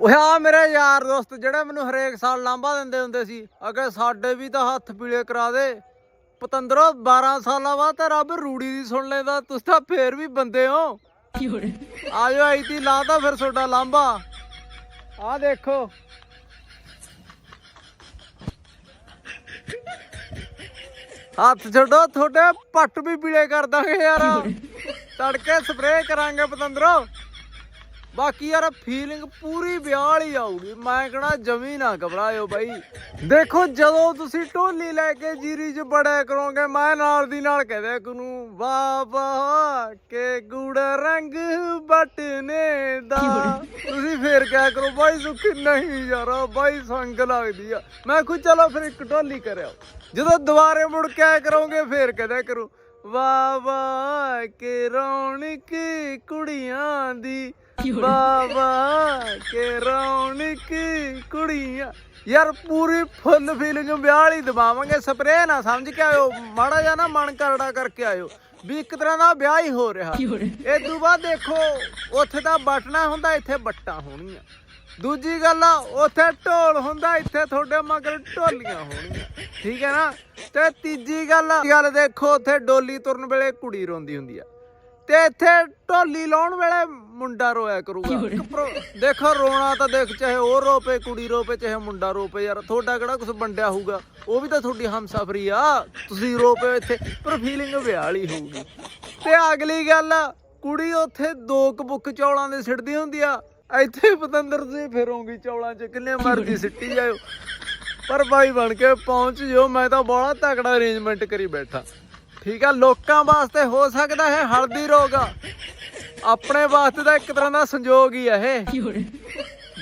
ਓਏ ਆ ਮੇਰੇ ਯਾਰ ਦੋਸਤ ਜਿਹੜੇ ਮੈਨੂੰ ਹਰੇਕ ਸਾਲ ਲਾਂਭਾ ਦਿੰਦੇ ਹੁੰਦੇ ਸੀ ਅਗੇ ਸਾਡੇ ਵੀ ਤਾਂ ਹੱਥ ਪੀਲੇ ਕਰਾ ਦੇ। ਪਤੰਦਰੋ 12 ਸਾਲਾਂ ਬਾਅਦ ਤਾਂ ਰੱਬ ਰੂੜੀ ਦੀ ਸੁਣ ਲੈਂਦਾ ਤੁਸੀਂ ਤਾਂ ਫੇਰ ਵੀ ਬੰਦੇ ਹੋ। ਆਜੋ ਆਈ ਤੀ ਲਾ ਤਾਂ ਫਿਰ ਤੁਹਾਡਾ ਲਾਂਭਾ। ਆ ਦੇਖੋ। ਹੱਥ ਛੱਡੋ ਤੁਹਾਡੇ ਪੱਟ ਵੀ ਪੀਲੇ ਕਰ ਦਾਂਗੇ ਯਾਰ। ਤੜਕੇ ਸਪਰੇਅ ਕਰਾਂਗੇ ਪਤੰਦਰੋ। ਬਾਕੀ ਯਾਰ ਫੀਲਿੰਗ ਪੂਰੀ ਵਿਆਹ ਵਾਲੀ ਆਊਗੀ। ਮੈਂ ਕਹਣਾ ਜਮੀ ਨਾ ਘਬਰਾਇਓ ਬਾਈ। ਦੇਖੋ ਜਦੋਂ ਤੁਸੀਂ ਢੋਲੀ ਲੈ ਕੇ ਜੀਰੀ 'ਚ ਬੜਿਆ ਕਰੋਗੇ ਮੈਂ ਨਾਲ ਦੀ ਨਾਲ ਕਹਦਿਆ ਕਰੂੰ ਵਾਹ ਵਾਹ ਕੇ ਗੁੜ ਰੰਗ ਬਟਨੇ ਦਾ। ਤੁਸੀਂ ਫੇਰ ਕਿਆ ਕਰੋ ਬਾਈ ਸੁਖੀ ਨਹੀਂ ਯਾਰ ਬਾਈ ਸੰਗ ਲੱਗਦੀ ਆ। ਮੈਂ ਖੁਦ ਚਲੋ ਫਿਰ ਇੱਕ ਢੋਲੀ ਕਰਿਓ। ਜਦੋਂ ਦੁਬਾਰੇ ਮੁੜ ਕੇ ਆਇਆ ਕਰੋਗੇ ਫੇਰ ਕਹਦਿਆ ਕਰੂੰ ਵਾਹ ਵਾਹ ਕੇ ਰੌਣਕ ਕੁੜੀਆਂ ਦੀ ਬਾਬਾ ਕੇ ਰੌਣਕ ਕੁੜੀਆਂ। ਯਾਰ ਪੂਰੀ ਫੁੱਲ ਫੀਲਿੰਗ ਵਿਆਹ ਵਾਲੀ ਦਬਾਵਾਂਗੇ ਸਪਰੇਅ ਨਾ ਸਮਝ ਕੇ ਆਇਓ ਮਾੜਾ ਜਿਹਾ ਨਾ ਮਨ ਕਰੜਾ ਕਰਕੇ ਆਇਓ। ਵੀ ਇੱਕ ਤਰ੍ਹਾਂ ਦਾ ਵਿਆਹ ਹੀ ਹੋ ਰਿਹਾ। ਇਹ ਤੋਂ ਬਾਅਦ ਦੇਖੋ ਉੱਥੇ ਤਾਂ ਬਟਨਾ ਹੁੰਦਾ ਇੱਥੇ ਬੱਟਾਂ ਹੋਣਗੀਆਂ ਦੂਜੀ ਗੱਲ ਆ ਉੱਥੇ ਢੋਲ ਹੁੰਦਾ ਇੱਥੇ ਤੁਹਾਡੇ ਮਗਰ ਢੋਲੀਆਂ ਹੋਣਗੀਆਂ ਠੀਕ ਹੈ ਨਾ? ਤੇ ਤੀਜੀ ਗੱਲ ਗੱਲ ਦੇਖੋ ਉੱਥੇ ਡੋਲੀ ਤੁਰਨ ਵੇਲੇ ਕੁੜੀ ਰੋਂਦੀ ਹੁੰਦੀ ਆ। ਤੇ ਇੱਥੇ ਢੋਲੀ ਲਾਉਣ ਵੇਲੇ ਮੁੰਡਾ ਰੋਇਆ ਕਰੂਗਾ। ਇੱਕ ਪ੍ਰੋ- ਦੇਖੋ ਰੋਣਾ ਤਾਂ ਦੇਖ ਚਾਹੇ ਉਹ ਰੋਪੇ ਕੁੜੀ ਰੋਪੇ ਚਾਹੇ ਮੁੰਡਾ ਰੋਪੇ ਯਾਰ ਤੁਹਾਡਾ ਕਿਹੜਾ ਕੁਝ ਵੰਡਿਆ ਹੋਊਗਾ? ਉਹ ਵੀ ਤਾਂ ਤੁਹਾਡੀ ਹਮਸਫਰੀ ਆ। ਤੁਸੀਂ ਰੋਪੇ ਇੱਥੇ ਪਰ ਫੀਲਿੰਗ ਵਿਆਹ ਵਾਲੀ ਹੋਊਗੀ। ਤੇ ਅਗਲੀ ਗੱਲ ਕੁੜੀ ਉੱਥੇ ਦੋ ਕਬੁੱਕ ਚੌਲਾਂ ਦੇ ਸਿੱਟਦੀ ਹੁੰਦੀ ਆ। ਇੱਥੇ ਪਤੰਦਰ ਤੁਸੀਂ ਫਿਰੋਂਗੀ ਚੌਲਾਂ 'ਚ ਕਿੰਨੇ ਮਰਜ਼ੀ ਸਿੱਟੀ ਜਾਇਓ। ਪਰ ਬਾਈ ਬਣ ਕੇ ਪਹੁੰਚ ਜਿਓ ਮੈਂ ਤਾਂ ਬੜਾ ਤਕੜਾ ਅਰੇਂਜਮੈਂਟ ਕਰੀ ਬੈਠਾ। ਠੀਕ ਆ, ਲੋਕਾਂ ਵਾਸਤੇ ਹੋ ਸਕਦਾ ਹੈ ਹਲਦੀ ਰੋਗ। ਆਪਣੇ ਵਾਸਤੇ ਤਾਂ ਇੱਕ ਤਰ੍ਹਾਂ ਦਾ ਸੰਜੋਗ ਹੀ ਆ ਇਹ।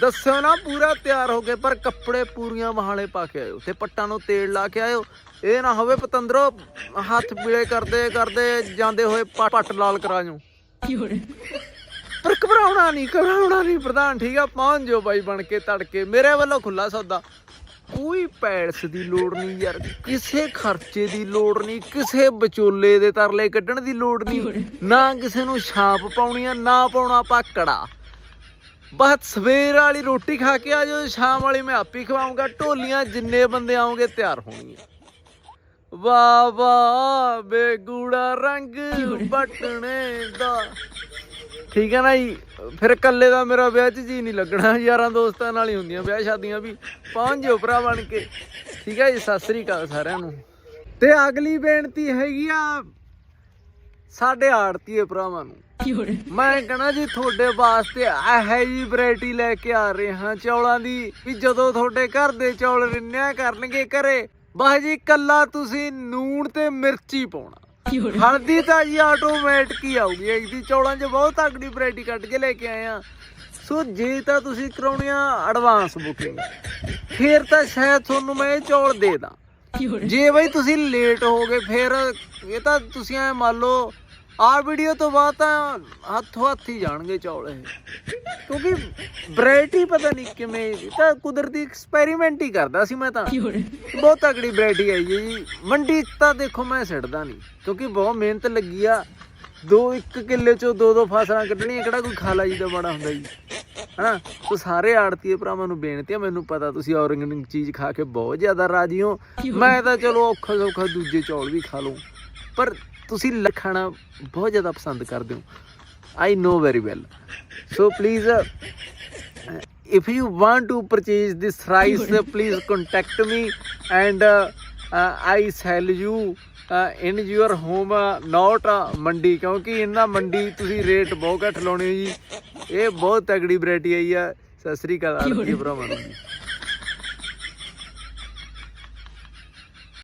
ਦੱਸਿਓ ਨਾ, ਪੂਰਾ ਤਿਆਰ ਹੋ ਕੇ ਪਰ ਕੱਪੜੇ ਪੂਰੀਆਂ ਮਹਾਲੇ ਪਾ ਕੇ ਆਇਓ ਤੇ ਪੱਟਾਂ ਨੂੰ ਤੇਲ ਲਾ ਕੇ ਆਇਓ। ਇਹ ਨਾ ਹੋਵੇ ਪਤੰਦਰੋ, ਹੱਥ ਪੀਲੇ ਕਰਦੇ ਕਰਦੇ ਜਾਂਦੇ ਹੋਏ ਪੱਟ ਲਾਲ ਕਰਾ ਜਾਓ ਪਰ ਘਬਰਾਉਣਾ ਨਹੀਂ ਘਬਰਾਉਣਾ ਨਹੀਂ ਪ੍ਰਧਾਨ, ਠੀਕ ਆ, ਪਹੁੰਚ ਜਾਓ ਬਾਈ ਬਣ ਕੇ ਤੜਕੇ, ਮੇਰੇ ਵੱਲੋਂ ਖੁੱਲਾ ਸੌਦਾ। ਕੋਈ ਪੈਲਸ ਦੀ ਲੋੜ ਨਹੀਂ ਯਾਰ ਕਿਸੇ ਖਰਚੇ ਦੀ ਲੋੜ ਨਹੀਂ ਕਿਸੇ ਵਿਚੋਲੇ ਦੇ ਤਰਲੇ ਕੱਢਣ ਦੀ ਲੋੜ ਨਹੀਂ ਨਾ ਕਿਸੇ ਨੂੰ ਛਾਪ ਪਾਉਣੀ ਆ ਨਾ ਪਾਉਣਾ ਪਾਕੜਾ। ਬਸ ਸਵੇਰ ਵਾਲੀ ਰੋਟੀ ਖਾ ਕੇ ਆ ਜਾਓ ਸ਼ਾਮ ਵਾਲੀ ਮੈਂ ਆਪੀ ਖਵਾਉਂਗਾ ਢੋਲੀਆਂ ਜਿੰਨੇ ਬੰਦੇ ਆਉਂਗੇ ਤਿਆਰ ਹੋਣਗੀਆਂ। ਵਾਹ ਵਾਹ ਬੇਗੂੜਾ ਰੰਗ ਬਟਣੇ ਦਾ। ਠੀਕ ਹੈ ਨਾ ਜੀ? ਫਿਰ ਇਕੱਲੇ ਦਾ ਮੇਰਾ ਵਿਆਹ 'ਚ ਜੀ ਨਹੀਂ ਲੱਗਣਾ। ਯਾਰਾਂ ਦੋਸਤਾਂ ਨਾਲ ਹੀ ਹੁੰਦੀਆਂ ਵਿਆਹ ਸ਼ਾਦੀਆਂ ਵੀ। ਪਹੁੰਚ ਜਿਓ ਭਰਾ ਬਣ ਕੇ। ਠੀਕ ਹੈ ਜੀ? ਸਤਿ ਸ੍ਰੀ ਅਕਾਲ ਸਾਰਿਆਂ ਨੂੰ। ਤੇ ਅਗਲੀ ਬੇਨਤੀ ਹੈਗੀ ਆ ਸਾਡੇ ਆੜਤੀਏ ਭਰਾਵਾਂ ਨੂੰ। ਮੈਂ ਕਹਣਾ ਜੀ ਤੁਹਾਡੇ ਵਾਸਤੇ ਇਹੋ ਜੀ ਵੈਰਾਈਟੀ ਲੈ ਕੇ ਆ ਰਹੇ ਹਾਂ ਚੌਲਾਂ ਦੀ ਵੀ ਜਦੋਂ ਤੁਹਾਡੇ ਘਰ ਦੇ ਚੌਲ ਰਿੰਨਿਆ ਕਰਨਗੇ ਘਰੇ। ਬਸ ਜੀ ਕੱਲਾ ਤੁਸੀਂ ਨੂਣ ਤੇ ਮਿਰਚੀ ਪਾਉਣਾ। ਹਲਦੀ ਤਾਂ ਜੀ ਆਟੋਮੈਟਿਕ ਹੀ ਆਊਗੀ। ਇਹਦੀ ਚੌਲਾਂ 'ਚ ਬਹੁਤ ਤਕੜੀ ਵੈਰਾਈਟੀ ਕੱਢ ਕੇ ਲੈ ਕੇ ਆਏ ਆ। ਸੋ ਜੇ ਤਾਂ ਤੁਸੀਂ ਕਰਾਉਣੀ ਆ ਐਡਵਾਂਸ ਬੁਕਿੰਗ ਫਿਰ ਤਾਂ ਸ਼ਾਇਦ ਤੁਹਾਨੂੰ ਮੈਂ ਇਹ ਚੌਲ ਦੇ ਦਾਂ। ਜੇ ਬਈ ਤੁਸੀਂ ਲੇਟ ਹੋ ਗਏ ਫਿਰ ਇਹ ਤਾਂ ਤੁਸੀਂ ਐ ਮੰਨ ਲਓ ਆਹ ਵੀਡੀਓ ਤੋਂ ਬਾਅਦ ਤਾਂ ਹੱਥੋਂ ਹੱਥ ਹੀ ਜਾਣਗੇ ਚੌਲ ਇਹ। ਕਿਉਂਕਿ ਵੈਰਾਈਟੀ ਪਤਾ ਨਹੀਂ ਕਿਵੇਂ ਇਹ ਤਾਂ ਕੁਦਰਤੀ ਐਕਸਪੈਰੀਮੈਂਟ ਹੀ ਕਰਦਾ ਸੀ ਮੈਂ ਤਾਂ। ਬਹੁਤ ਤਕੜੀ ਵੈਰਾਈਟੀ ਆਈ ਜੀ। ਮੰਡੀ 'ਚ ਤਾਂ ਦੇਖੋ ਮੈਂ ਸਿੱਟਦਾ ਨਹੀਂ ਕਿਉਂਕਿ ਬਹੁਤ ਮਿਹਨਤ ਲੱਗੀ ਆ। ਦੋ ਇੱਕ ਕਿੱਲੇ ਚੋਂ ਦੋ ਦੋ ਫਸਲਾਂ ਕੱਢਣੀਆਂ ਕਿਹੜਾ ਕੋਈ ਖਾਲਾ ਜੀ ਦਾ ਬੜਾ ਹੁੰਦਾ ਜੀ। ਹਨਾ? ਸੋ ਸਾਰੇ ਆੜਤੀਏ ਭਰਾਵਾਂ ਨੂੰ ਬੇਨਤੀ ਆ ਮੈਨੂੰ ਪਤਾ ਤੁਸੀਂ ਆਰਗੈਨਿਕ ਚੀਜ਼ ਖਾ ਕੇ ਬਹੁਤ ਜ਼ਿਆਦਾ ਰਾਜੀ ਹੋ। ਮੈਂ ਤਾਂ ਚਲੋ ਔਖਾ ਸੌਖਾ ਦੂਜੇ ਚੌਲ ਵੀ ਖਾ ਲੂੰ ਪਰ ਤੁਸੀਂ ਲ- ਖਾਣਾ ਬਹੁਤ ਜ਼ਿਆਦਾ ਪਸੰਦ ਕਰਦੇ ਹੋ। I know very well so please if you want to purchase this rice uh, please contact me and uh, uh, i sell you uh, in your home uh, not uh, ਮੰਡੀ ਕਿਉਂਕਿ ਇਹਨਾਂ ਮੰਡੀ ਤੁਸੀਂ ਰੇਟ ਬਹੁਤ ਘੱਟ ਲਾਉਣੇ ਜੀ ਇਹ ਬਹੁਤ ਤਗੜੀ ਵੈਰਾਈਟੀ ਆਈ ਆ ਸਤਿ ਸ੍ਰੀ ਅਕਾਲ ਆੜਤੀ ਭਰਾਵਾਂ ਨੂੰ ਜੀ